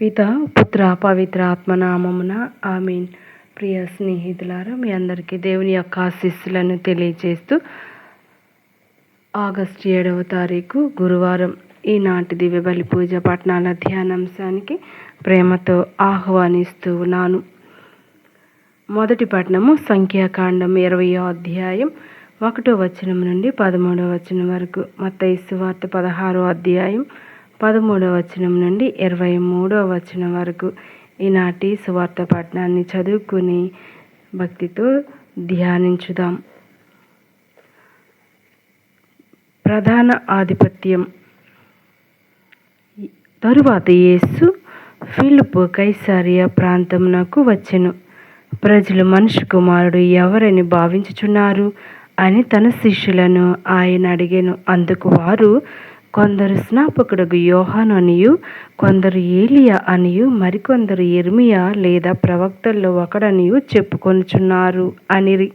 పిత పుత్ర పవిత్ర ఆత్మనామమున ఆమీన్. ప్రియ స్నేహితులారా మీ అందరికీ దేవుని యొక్క ఆశీస్సులను తెలియజేస్తూ ఆగస్టు ఏడవ తారీఖు గురువారం ఈనాటి దివ్య బలి పూజ పట్టణాల ధ్యానాంశానికి ప్రేమతో ఆహ్వానిస్తూ ఉన్నాను. మొదటి పట్టణము సంఖ్యాకాండం ఇరవయో అధ్యాయం ఒకటో వచనం నుండి పదమూడవ వచనం వరకు. మత్తయి వార్త పదహారో అధ్యాయం పదమూడవ వచనం నుండి ఇరవై మూడవ వచనం వరకు ఈనాటి సువార్త పట్టణాన్ని చదువుకుని భక్తితో ధ్యానించుదాం. ప్రధాన ఆధిపత్యం. తరువాత యేసు ఫిలిప్ కైసారియా ప్రాంతమునకు వచ్చెను. ప్రజలు మనుషు కుమారుడు ఎవరని భావించుచున్నారు అని తన శిష్యులను ఆయన అడిగాను. అందుకు వారు కొందరు స్నాపకుడు యోహాను అనియు కొందరు ఏలియా అనియు మరికొందరు ఎర్మియా లేదా ప్రవక్తల్లో ఒకడనియు చెప్పుకొనుచున్నారు అనిరి.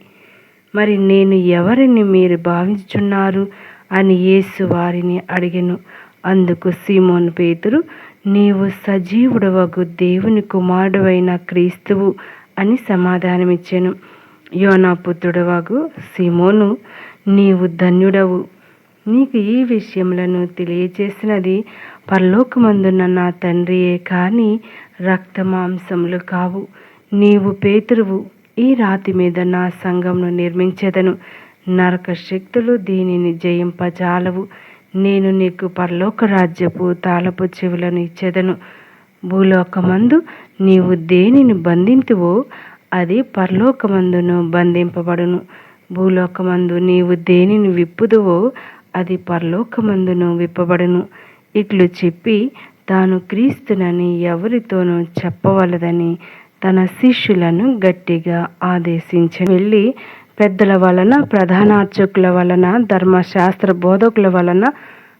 మరి నేను ఎవరిని మీరు భావించుచున్నారు? అని యేసు వారిని అడిగెను. అందుకు సీమోన్ పేతురు నీవు సజీవుడవగు దేవుని కుమారుడవైన క్రీస్తువు అని సమాధానమిచ్చాను. యోనాపుత్రుడవగు సీమోను నీవు ధన్యుడవు. నీకు ఈ విషయములను తెలియచేసినది పరలోకమందున్న నా తండ్రియే కానీ రక్తమాంసములు కావు. నీవు పేతురువు ఈ రాతి మీద నా సంఘంను నిర్మించెదను. నరక శక్తులు దీనిని జయింపజాలవు. నేను నీకు పరలోక రాజ్యపు తాళపు చెవులను ఇచ్చేదను. భూలోకమందు నీవు దేనిని బంధింతువో అది పరలోకమందును బంధింపబడును. భూలోకమందు నీవు దేనిని విప్పుదువో అది పరలోకమందును విప్పబడును. ఇట్లు చెప్పి తాను క్రీస్తునని ఎవరితోనూ చెప్పవలదని తన శిష్యులను గట్టిగా ఆదేశించి వెళ్ళి పెద్దల వలన ప్రధానార్చకుల వలన ధర్మశాస్త్ర బోధకుల వలన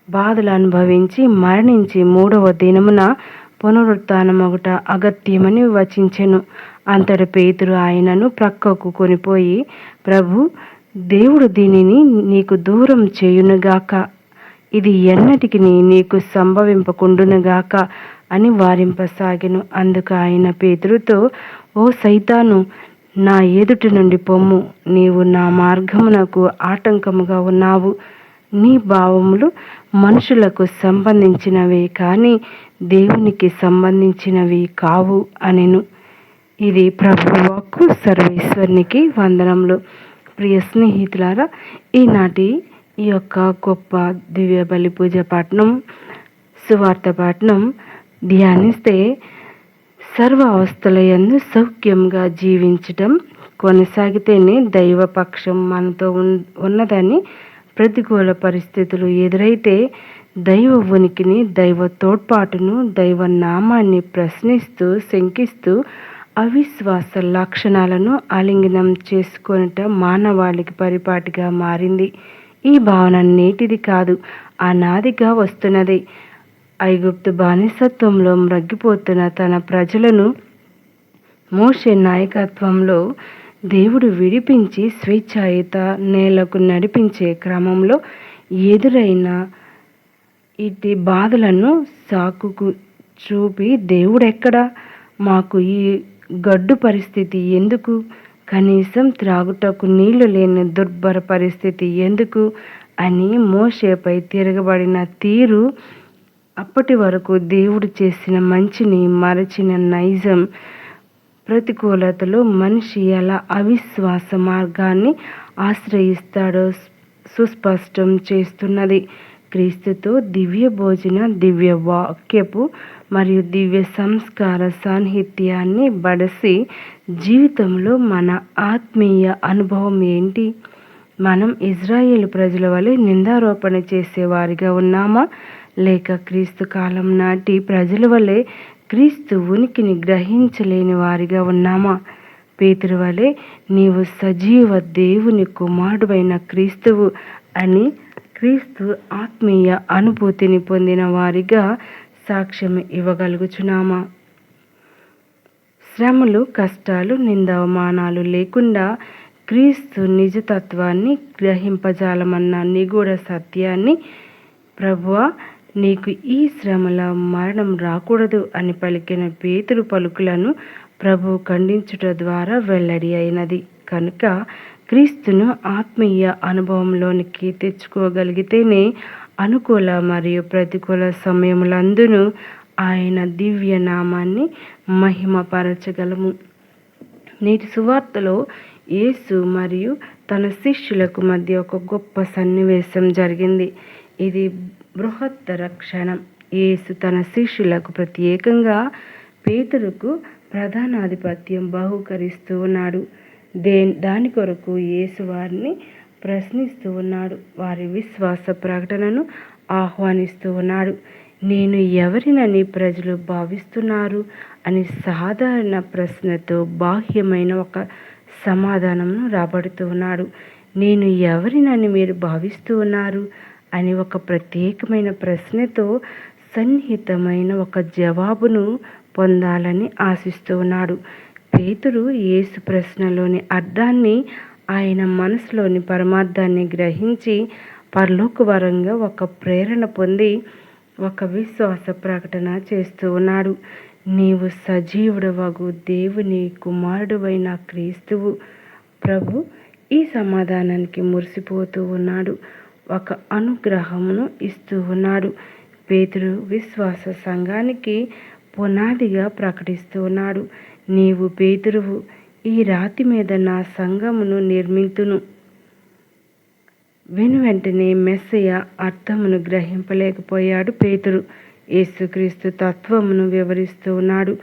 బాధలు అనుభవించి మరణించి మూడవ దినమున పునరుత్నమగుట అగత్యమని వచించెను. అంతటి పేతురు ఆయనను ప్రక్కకు కొనిపోయి ప్రభు దేవుడు దీనిని నీకు దూరం చేయునుగాక. ఇది ఎన్నటికి నీకు సంభవింపకుండునుగాక అని వారింపసాగెను. అందుకు ఆయన పేతురుతో ఓ సైతాను నా ఎదుటి నుండి పొమ్ము. నీవు నా మార్గమునకు ఆటంకముగా ఉన్నావు. నీ భావములు మనుషులకు సంబంధించినవి కానీ దేవునికి సంబంధించినవి కావు అనెను. ఇది ప్రభువాకు సర్వేశ్వరునికి వందనములు. ప్రియ స్నేహితులారా ఈనాటి ఈ యొక్క గొప్ప దివ్య బలి పూజ పట్నం సువార్త పట్నం ధ్యానిస్తే సర్వ అవస్థల ఎందు సౌఖ్యంగా జీవించటం కొనసాగితేనే దైవపక్షం మనతో ఉన్నదని ప్రతికూల పరిస్థితులు ఎదురైతే దైవ ఉనికిని దైవ తోడ్పాటును దైవ నామాన్ని ప్రశ్నిస్తూ శంకిస్తూ అవిశ్వాస లక్షణాలను ఆలింగనం చేసుకొనుట మానవాళికి పరిపాటిగా మారింది. ఈ భావన నేటిది కాదు అనాదిగా వస్తున్నది. ఐగుప్తు బానిసత్వంలో మ్రగ్గిపోతున్న తన ప్రజలను మోషే నాయకత్వంలో దేవుడు విడిపించి స్వేచ్ఛాయుత నేలకు నడిపించే క్రమంలో ఎదురైన ఇటు బాధలను సాకుకు చూపి దేవుడెక్కడా? మాకు ఈ గడ్డు పరిస్థితి ఎందుకు? కనీసం త్రాగుటకు నీళ్ళు లేని దుర్భర పరిస్థితి ఎందుకు? అని మోషేపై తిరగబడిన తీరు అప్పటి వరకు దేవుడు చేసిన మంచిని మరచిన నైజం. ప్రతికూలతలో మనిషి ఎలా అవిశ్వాస మార్గాన్ని ఆశ్రయిస్తాడో సుస్పష్టం చేస్తున్నది. క్రీస్తుతో దివ్య భోజన దివ్య వాక్యపు మరియు దివ్య సంస్కార సాన్నిహిత్యాన్ని బడసి జీవితంలో మన ఆత్మీయ అనుభవం ఏంటి? మనం ఇజ్రాయేల్ ప్రజల వలె నిందారోపణ చేసేవారిగా ఉన్నామా? లేక క్రీస్తు కాలం నాటి ప్రజల వలె క్రీస్తు ఉనికిని గ్రహించలేని వారిగా ఉన్నామా? పేతురు వలె నీవు సజీవ దేవుని కుమారుడైన క్రీస్తువు అని క్రీస్తు ఆత్మీయ అనుభూతిని పొందిన వారిగా సాక్ష్యం ఇవ్వగలుగుచున్నామా? శ్రమలు కష్టాలు నిందవమానాలు లేకుండా క్రీస్తు నిజతత్వాన్ని గ్రహింపజాలమన్న నిగూఢ సత్యాన్ని ప్రభువ నీకు ఈ శ్రమల మరణం రాకూడదు అని పలికిన పేతురు పలుకులను ప్రభు ఖండించుట ద్వారా వెల్లడి అయినది. కనుక క్రీస్తును ఆత్మీయ అనుభవంలోనికి తెచ్చుకోగలిగితేనే అనుకూల మరియు ప్రతికూల సమయములందును ఆయన దివ్య నామాన్ని మహిమపరచగలము. నేటి సువార్తలో యేసు మరియు తన శిష్యులకు మధ్య ఒక గొప్ప సన్నివేశం జరిగింది. ఇది బృహత్తర క్షణం. యేసు తన శిష్యులకు ప్రత్యేకంగా పేతురుకు ప్రధానాధిపత్యం బహుకరిస్తూ ఉన్నాడు. దే దాని కొరకు యేసు వారిని ప్రశ్నిస్తూ ఉన్నాడు. వారి విశ్వాస ప్రకటనను ఆహ్వానిస్తూ ఉన్నాడు. నేను ఎవరినని ప్రజలు భావిస్తున్నారు? అని సాధారణ ప్రశ్నతో బాహ్యమైన ఒక సమాధానంను రాబడుతూ ఉన్నాడు. నేను ఎవరినని మీరు భావిస్తూ ఉన్నారు? అని ఒక ప్రత్యేకమైన ప్రశ్నతో సన్నిహితమైన ఒక జవాబును పొందాలని ఆశిస్తూ ఉన్నాడు. పేతురు యేసు ప్రశ్నలోని అర్థాన్ని ఆయన మనసులోని పరమార్థాన్ని గ్రహించి పరలోకవరంగా ఒక ప్రేరణ పొంది ఒక విశ్వాస ప్రకటన చేస్తూ ఉన్నాడు. నీవు సజీవుడవగు దేవుని కుమారుడువైన క్రీస్తువు ప్రభు ఈ సమాధానానికి మురిసిపోతూ ఉన్నాడు. ఒక అనుగ్రహమును ఇస్తూ ఉన్నాడు. పేతురు విశ్వాస సంఘానికి పునాదిగా ప్రకటిస్తూ ఉన్నాడు. నీవు పేతురువు ఈ రాతి మీద నా సంఘమును నిర్మింతును. వెను వెంటనే మెస్సయ అర్థమును గ్రహింపలేకపోయాడు పేతురు. యేసుక్రీస్తు తత్వమును వివరిస్తూ ఉన్నాడు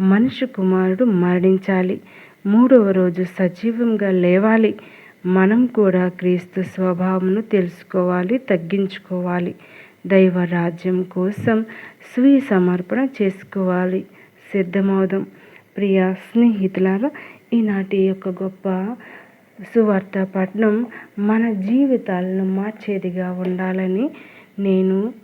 మనుషు కుమారుడు మరణించాలి. మూడవ రోజు సజీవంగా లేవాలి. మనం కూడా క్రీస్తు స్వభావమును తెలుసుకోవాలి తగ్గించుకోవాలి. దైవ రాజ్యం కోసం స్వీయ సమర్పణ చేసుకోవాలి. సిద్ధమవుదాం. ప్రియ స్నేహితులారా ఈనాటి యొక్క గొప్ప సువార్త పట్నం మన జీవితాలను మార్చేదిగా ఉండాలని నేను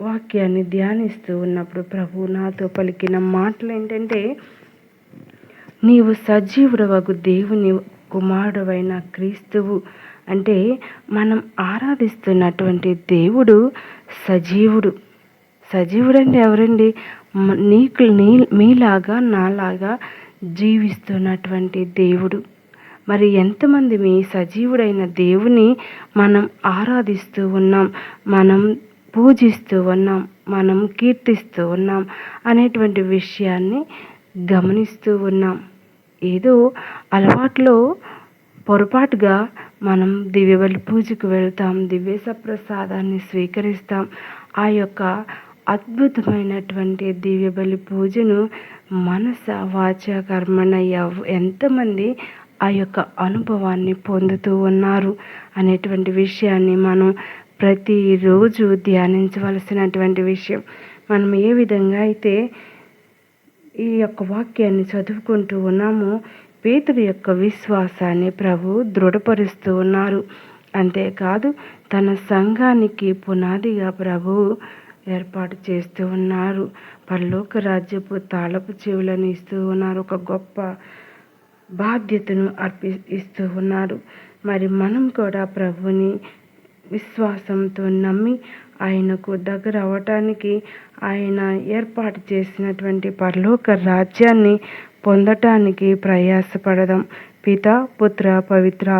వాక్యాన్ని ధ్యానిస్తూ ఉన్నప్పుడు ప్రభు నాతో పలికిన మాటలు ఏంటంటే నీవు సజీవుడవగు దేవుని కుమారుడవైన క్రీస్తువు. అంటే మనం ఆరాధిస్తున్నటువంటి దేవుడు సజీవుడు. సజీవుడు అంటే ఎవరండి? నీకు నీ మీలాగా నాలాగా జీవిస్తున్నటువంటి దేవుడు. మరి ఎంతమంది మీ సజీవుడైన దేవుని మనం ఆరాధిస్తూ ఉన్నాం మనం పూజిస్తూ ఉన్నాం మనం కీర్తిస్తూ ఉన్నాం అనేటువంటి విషయాన్ని గమనిస్తూ ఉన్నాం. ఏదో అలవాట్లో పొరపాటుగా మనం దివ్యబలి పూజకు వెళ్తాం దివ్య సప్రసాదాన్ని స్వీకరిస్తాం. ఆ యొక్క అద్భుతమైనటువంటి దివ్యబలి పూజను మనస వాచ కర్మణ ఎంతమంది ఆ యొక్క అనుభవాన్ని పొందుతూ ఉన్నారు అనేటువంటి విషయాన్ని మనం ప్రతిరోజు ధ్యానించవలసినటువంటి విషయం. మనం ఏ విధంగా అయితే ఈ యొక్క వాక్యాన్ని చదువుకుంటూ ఉన్నామో పేతుడి యొక్క విశ్వాసాన్ని ప్రభు దృఢపరుస్తూ ఉన్నారు. అంతేకాదు తన సంఘానికి పునాదిగా ప్రభు ఏర్పాటు చేస్తూ ఉన్నారు. పరలోక రాజ్యపు తాళపు చెవులను ఇస్తూ ఉన్నారు. ఒక గొప్ప బాధ్యతను అర్పి ఇస్తూ ఉన్నారు. మరి మనం కూడా ప్రభుని విశ్వాసంతో నమ్మి ఆయనకు దగ్గర అవటానికి ఆయన ఏర్పాటు చేసినటువంటి పరలోక రాజ్యాన్ని పొందటానికి ప్రయాసపడదాం. పిత పుత్ర పవిత్ర